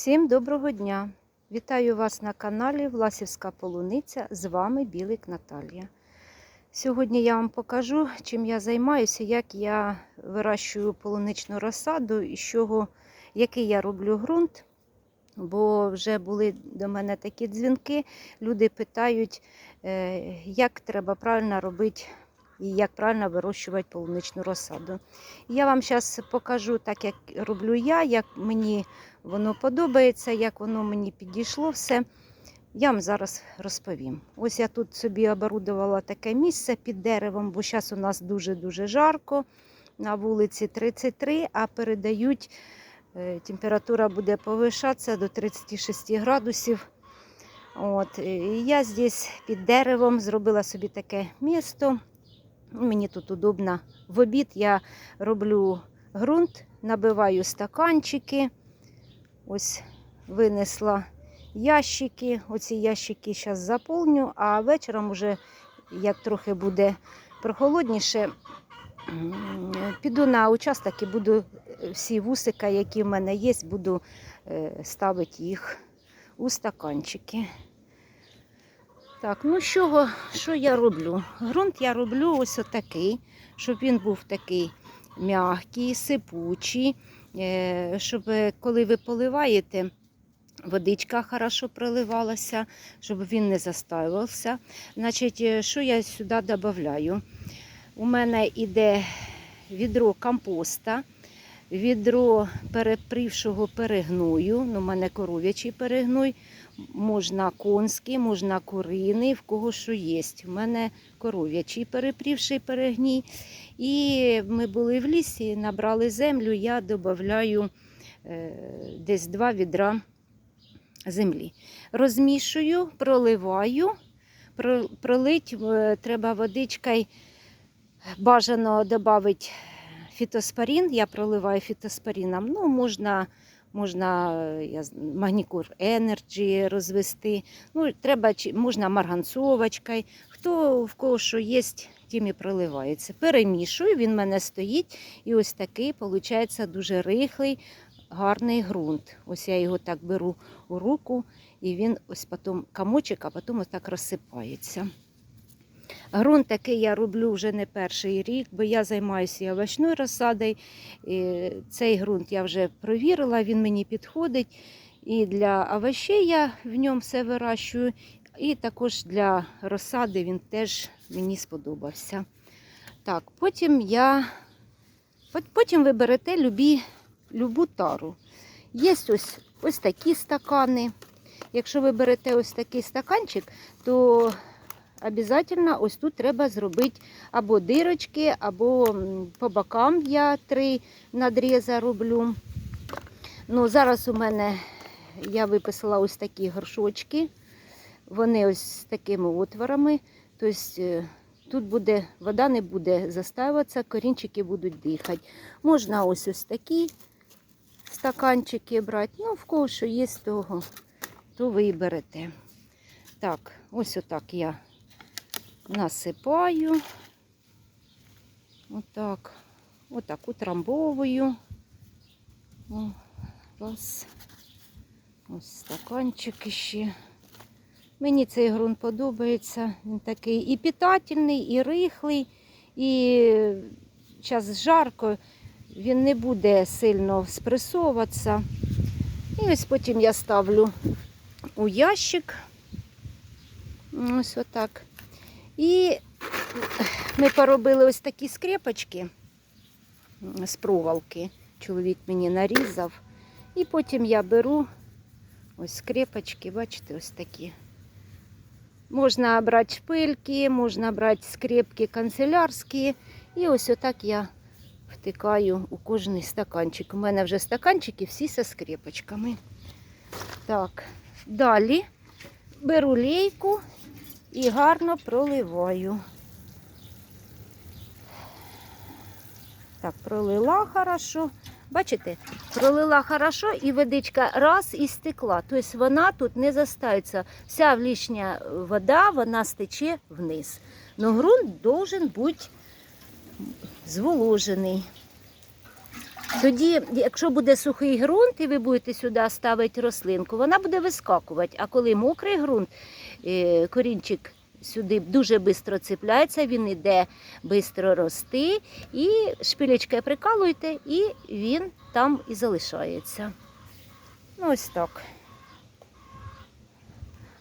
Всім доброго дня! Вітаю вас на каналі Власівська Полуниця. З вами Білик Наталія. Сьогодні я вам покажу, чим я займаюся, як я вирощую полуничну розсаду і чого, який я роблю ґрунт. Бо вже були до мене такі дзвінки. Люди питають, е, як треба правильно робити і як правильно вирощувати полуничну розсаду. Я вам зараз покажу так, як роблю я, як мені воно подобається, як воно мені підійшло все. Я вам зараз розповім. Ось я тут собі оборудувала таке місце під деревом, бо зараз у нас дуже-дуже жарко. На вулиці 33, а передають, е, температура буде повишатися до 36 градусів. От, і я здесь під деревом зробила собі таке місто. Мені тут удобно. В обід я роблю ґрунт, набиваю стаканчики. Ось винесла ящики. Оці ящики зараз заповню, а вечором, уже, як трохи буде прохолодніше, піду на участок і буду всі вусика, які в мене є, буду е, ставити їх у стаканчики. Так, ну що, що я роблю? Грунт я роблю ось отакий, щоб він був такий м'який, сипучий, е, щоб е, коли ви поливаєте, водичка хорошо проливалася, щоб він не застаювався. Значить, е, що я сюди додаю? У мене йде відро компоста, відро перепрівшого перегною, ну, у мене коров'ячий перегной, можна конський, можна куриний, в кого що є. У мене коров'ячий перепрівший перегній. І ми були в лісі, набрали землю, я додаю е, десь два відра землі. Розмішую, проливаю, пролить е, треба водичкою, бажано додати фітоспорін, я проливаю фітоспоріном. Ну, можна, можна я, магнікур Energy розвести, ну, треба, можна марганцовочкою. Хто в кого що є, тим і проливається. Перемішую, він в мене стоїть. І ось такий, виходить, дуже рихлий, гарний ґрунт. Ось я його так беру у руку, і він ось потім комочок, а потім ось так розсипається. Грунт такий я роблю вже не перший рік, бо я займаюся овочною розсадою. І цей ґрунт я вже провірила, він мені підходить. І для овощей я в ньому все вирощую, і також для розсади він теж мені сподобався. Так, потім я потім ви берете любі, любу тару. Є ось, ось такі стакани. Якщо ви берете ось такий стаканчик, то обов'язково ось тут треба зробити або дирочки, або по бокам я три надріза роблю. Ну, зараз у мене я виписала ось такі горшочки. Вони ось з такими отворами. Тобто тут буде, вода не буде застаюватися, корінчики будуть дихати. Можна ось ось такі стаканчики брати. Ну, в кого що є з того, то виберете. Так, ось отак я насипаю. Отак. Отак утрамбовую. О, раз. Ось стаканчик ще. Мені цей ґрунт подобається. Він такий і питательний, і рихлий, і зараз жарко, він не буде сильно спресовуватися. І ось потім я ставлю у ящик. Ось отак. І ми поробили ось такі скрепочки з проволоки. Чоловік мені нарізав. І потім я беру ось скрепочки, бачите, ось такі. Можна брати шпильки, можна брати скрепки канцелярські. І ось отак я втикаю у кожний стаканчик. У мене вже стаканчики всі зі скрепочками. Так, далі беру лейку і гарно проливаю. Так, пролила хорошо. Бачите, пролила хорошо і водичка раз і стекла. Тобто вона тут не застається. Вся лишня вода вона стече вниз. Но ґрунт должен бути зволожений. Тоді, якщо буде сухий ґрунт, і ви будете сюди ставити рослинку, вона буде вискакувати. А коли мокрий ґрунт, е, корінчик сюди дуже швидко цепляється, він іде швидко рости, і шпилечкою прикалуєте, і він там і залишається. Ну, ось так.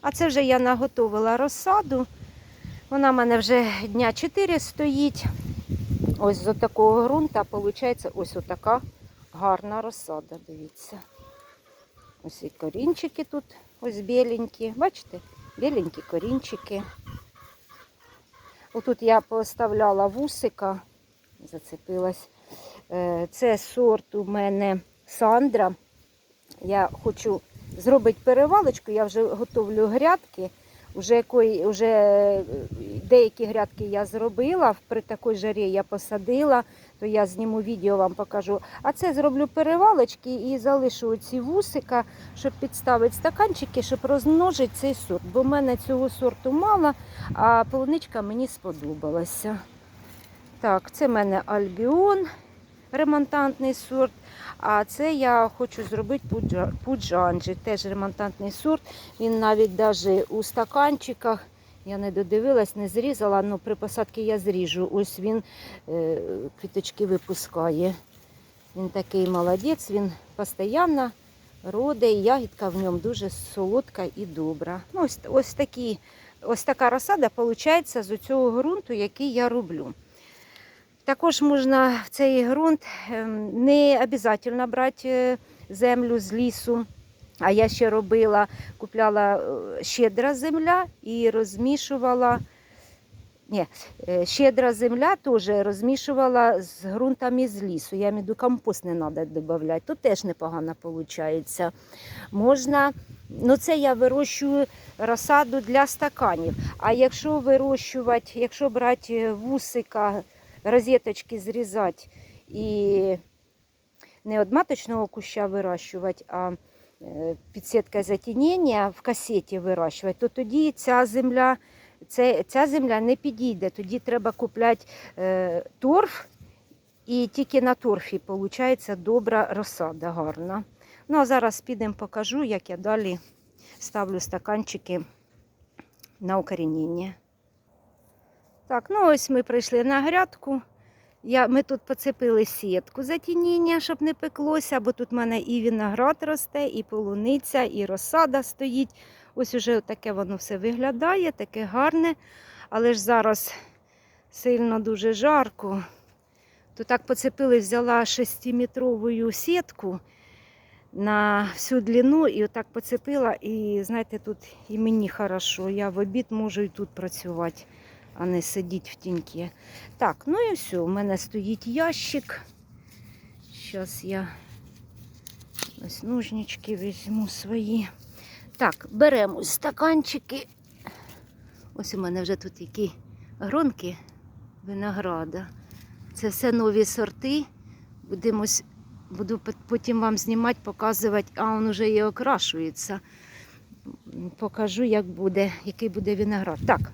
А це вже я наготовила розсаду. Вона в мене вже дня 4 стоїть. Ось з такого ґрунта виходить ось отака гарна розсада, дивіться. Ось і корінчики тут, ось біленькі. Бачите? Біленькі корінчики. Отут я поставляла вусика, зацепилась. Е, Це сорт у мене Сандра. Я хочу зробити перевалочку, я вже готовлю грядки. Уже, уже е, деякі грядки я зробила, при такій жарі я посадила, то я зніму відео вам покажу. А це зроблю перевалочки і залишу ці вусика, щоб підставити стаканчики, щоб розмножити цей сорт. Бо в мене цього сорту мало, а полуничка мені сподобалася. Так, це в мене альбіон, ремонтантний сорт. А це я хочу зробити пуджа- пуджанджі, теж ремонтантний сорт. Він навіть даже у стаканчиках, я не додивилась, не зрізала, але при посадці я зріжу. Ось він е, квіточки випускає. Він такий молодець, він постійно роде, і ягідка в ньому дуже солодка і добра. Ну, ось, ось, такі, ось така розсада виходить з цього ґрунту, який я роблю. Також можна в цей ґрунт ем, не обов'язково брати е, землю з лісу. А я ще робила, купляла е, щедра земля і розмішувала. Ні, е, щедра земля теж розмішувала з ґрунтами з лісу. Я маю компост не треба додавати, то теж непогано виходить. Можна, ну це я вирощую розсаду для стаканів. А якщо вирощувати, якщо брати вусика, розеточки зрізати і не від маточного куща вирощувати, а е, підсітка затінення в касеті вирощувати, то тоді ця земля, це, ця земля не підійде. Тоді треба купляти е, торф, і тільки на торфі виходить добра розсада, гарна. Ну а зараз підемо покажу, як я далі ставлю стаканчики на укорінення. Так, ну ось ми прийшли на грядку. Я, ми тут поцепили сітку затініння, щоб не пеклося, бо тут в мене і виноград росте, і полуниця, і розсада стоїть. Ось уже таке воно все виглядає, таке гарне. Але ж зараз сильно дуже жарко. То так поцепили, взяла 6-метрову сітку на всю длину і отак поцепила. І знаєте, тут і мені хорошо. Я в обід можу і тут працювати а не сидіть в тіньки. Так, ну і все, у мене стоїть ящик. Зараз я ось ножнички візьму свої. Так, беремо стаканчики. Ось у мене вже тут які гронки винограда. Це все нові сорти. Будемо, буду потім вам знімати, показувати, а він вже і окрашується. Покажу, як буде, який буде виноград. Так,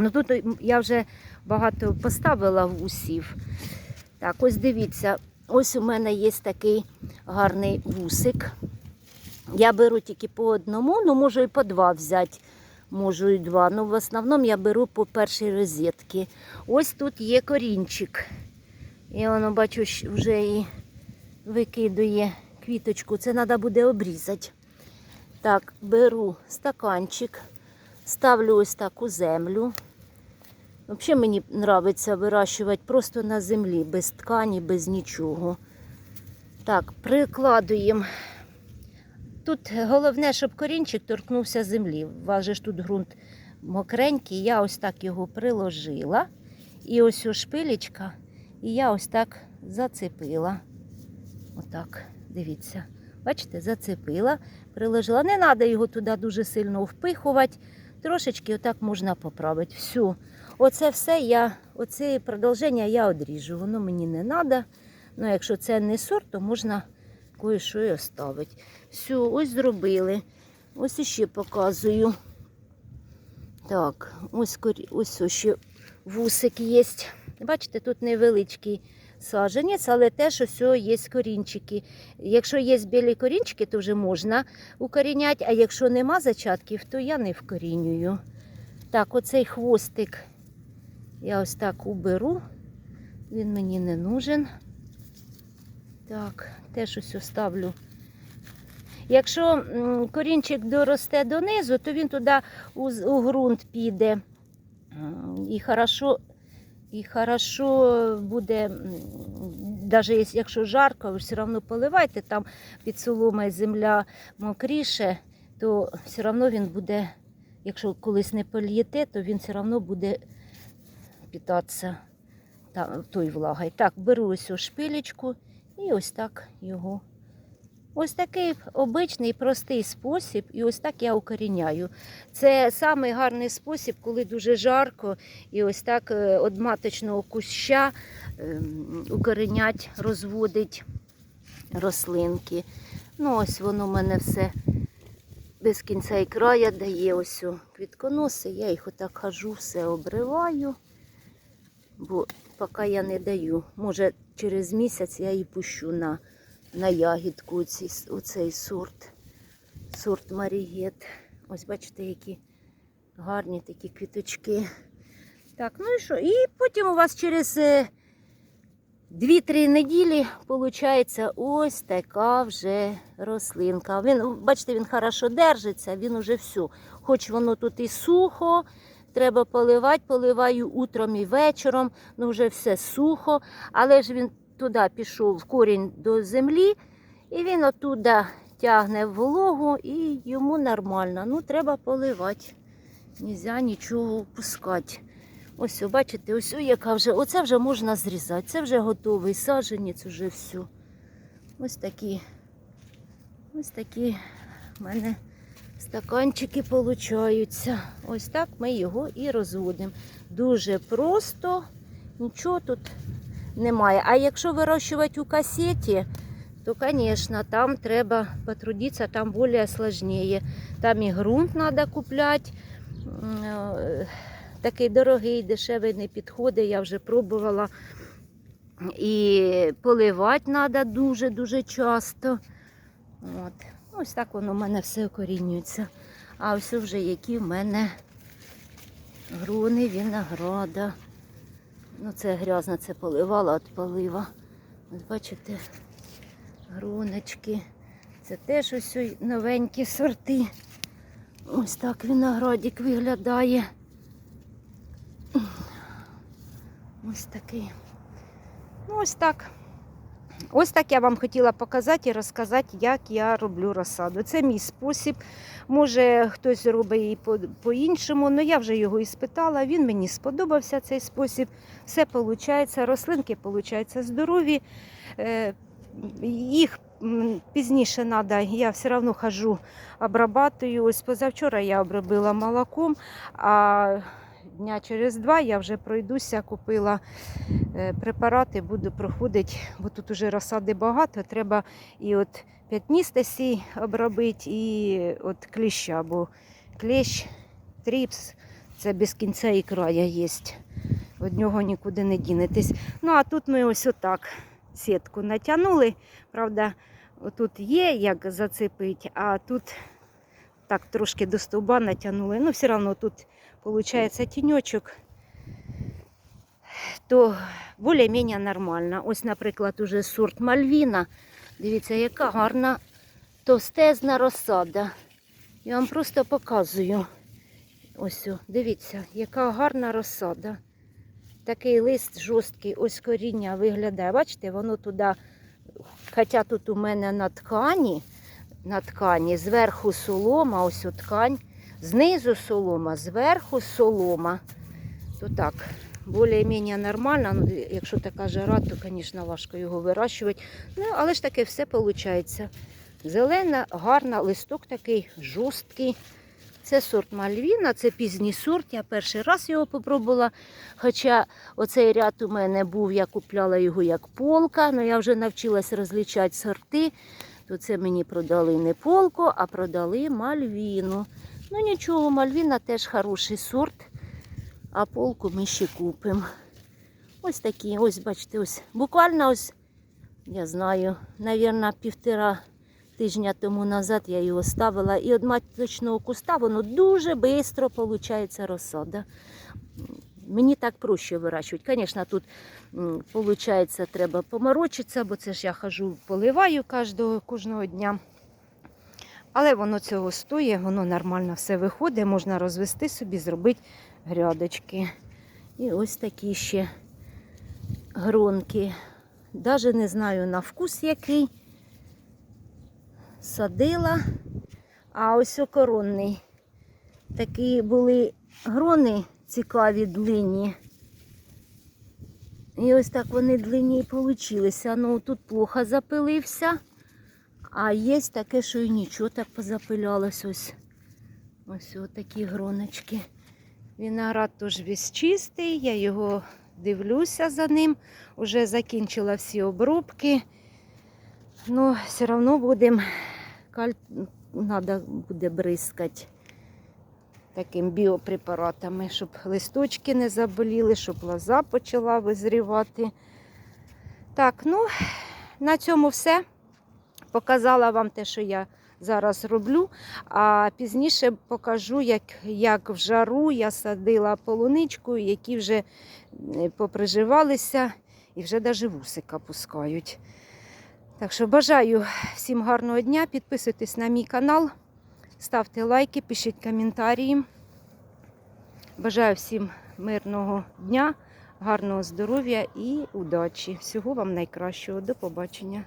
Ну тут я вже багато поставила вусів. Так, ось дивіться, ось у мене є такий гарний вусик. Я беру тільки по одному, ну можу і по два взяти. Можу і два. Ну, в основному я беру по першій розетці. Ось тут є корінчик. І воно, бачу, вже і викидує квіточку. Це треба буде обрізати. Так, беру стаканчик, ставлю ось таку землю. Взагалі мені подобається вирощувати просто на землі, без ткані, без нічого. Так, прикладуємо. Тут головне, щоб корінчик торкнувся землі. У вас ж тут ґрунт мокренький. Я ось так його приложила. І ось о шпилечка, і я ось так зацепила. Отак, дивіться. Бачите, зацепила, приложила. Не треба його туди дуже сильно впихувати. Трошечки отак можна поправити. Все. Оце все я, оце продовження я одріжу. Воно мені не треба. Ну, якщо це не сорт, то можна кое-що і оставити. Все, ось зробили. Ось іще показую. Так, ось, ось ще вусик є. Бачите, тут невеличкий саджанець, але теж ось є корінчики. Якщо є білі корінчики, то вже можна укоріняти, а якщо нема зачатків, то я не вкорінюю. Так, оцей хвостик я ось так уберу. Він мені не нужен. Так, теж ось оставлю. Якщо корінчик доросте донизу, то він туди у, ґрунт піде. І хорошо, і хорошо буде, навіть якщо жарко, ви все одно поливайте, там під соломою земля мокріше, то все одно він буде, якщо колись не полієте, то він все одно буде питатися та, той влагою. Так, беру ось шпилечку і ось так його. Ось такий обичний простий спосіб, і ось так я укоріняю. Це самий гарний спосіб, коли дуже жарко, і ось так е, від маточного куща ем, укорінять, розводить рослинки. Ну, ось воно в мене все без кінця і края дає ось квітконоси. Я їх отак хожу, все обриваю, бо поки я не даю. Може, через місяць я її пущу на, на ягідку у цей, у цей сорт. Сорт Марігет. Ось бачите, які гарні такі квіточки. Так, ну і що? І потім у вас через е, 2-3 неділі виходить ось така вже рослинка. Він, бачите, він хорошо держиться, він уже все. Хоч воно тут і сухо, треба поливати, поливаю утром і вечором, ну вже все сухо, але ж він туди пішов в корінь до землі, і він оттуда тягне вологу і йому нормально. Ну, треба поливати. Нельзя нічого впускати. Ось, бачите, ось яка вже, оце вже можна зрізати. Це вже готовий саджанець, уже все. Ось такі, ось такі в мене стаканчики получаються. Ось так ми його і розводимо. Дуже просто, нічого тут немає. А якщо вирощувати у касеті, то, звісно, там треба потрудитися, там більш складніше. Там і ґрунт треба купляти. е, Такий дорогий, дешевий не підходить, я вже пробувала. І поливати треба дуже-дуже часто. От. Ось так воно в мене все окорінюється. А ось вже які в мене грони винограда. Ну, це грязно, це поливала від полива. От бачите, груночки. Це теж ось новенькі сорти. Ось так виноградик виглядає. Ось такий. Ну, ось так. Ось так я вам хотіла показати і розказати, як я роблю розсаду. Це мій спосіб. Може, хтось робить її по- по-іншому, але я вже його і спитала. Він мені сподобався цей спосіб. Все виходить, рослинки виходять здорові. Е, Їх пізніше треба, я все одно хожу, обрабатую. Ось позавчора я обробила молоком, а дня через два я вже пройдуся, купила е, препарати, буду проходити, бо тут уже розсади багато. Треба і от п'ятністосі обробити, і от кліща, бо клещ, тріпс це без кінця і края є. Від нього нікуди не дінетесь. Ну а тут ми ось отак сітку натягнули. Правда, тут є як зацепити, а тут так трошки до стовба натягнули. Ну, все одно тут виходить тіньочок, то більш-менш нормально. Ось, наприклад, уже сорт Мальвіна. Дивіться, яка гарна товстезна розсада. Я вам просто показую. Ось, дивіться, яка гарна розсада. Такий лист жорсткий, ось коріння виглядає. Бачите, воно туди, хоча тут у мене на ткані, на ткані, зверху солома, ось о ткань, знизу солома, зверху солома. То так, більш-менш нормально. Ну, якщо така жара, то, звісно, важко його вирощувати. Ну, але ж таке все виходить. Зелена, гарна, листок такий жорсткий. Це сорт Мальвіна, це пізній сорт. Я перший раз його попробувала. Хоча оцей ряд у мене був, я купляла його як полка, але я вже навчилась розлічати сорти. То це мені продали не полку, а продали Мальвіну. Ну нічого, Мальвіна теж хороший сорт, а полку ми ще купимо. Ось такі, ось бачите, ось буквально ось, я знаю, навірно, півтора тижня тому назад я його ставила. І від маточного куста воно дуже швидко виходить розсада. Мені так проще вирощувати. Звісно, тут виходить, треба поморочитися, бо це ж я хожу, поливаю кожного, кожного дня. Але воно цього стоїть, воно нормально все виходить, можна розвести собі, зробити грядочки. І ось такі ще гронки. Даже не знаю на вкус який. Садила. А ось окоронний. Такі були грони цікаві длинні. І ось так вони длинні і получилися. Ну тут плохо запилився. А є таке, що і нічого так позапилялось. Ось ось такі гроночки. Виноград теж весь чистий, я його дивлюся за ним. Уже закінчила всі обробки. Ну, все одно будемо каль... Надо буде бризкати таким біопрепаратами, щоб листочки не заболіли, щоб лоза почала визрівати. Так, ну, на цьому все. Показала вам те, що я зараз роблю, а пізніше покажу, як, як в жару я садила полуничку, які вже поприживалися і вже навіть вусика пускають. Так що бажаю всім гарного дня. Підписуйтесь на мій канал, ставте лайки, пишіть коментарі. Бажаю всім мирного дня, гарного здоров'я і удачі. Всього вам найкращого. До побачення.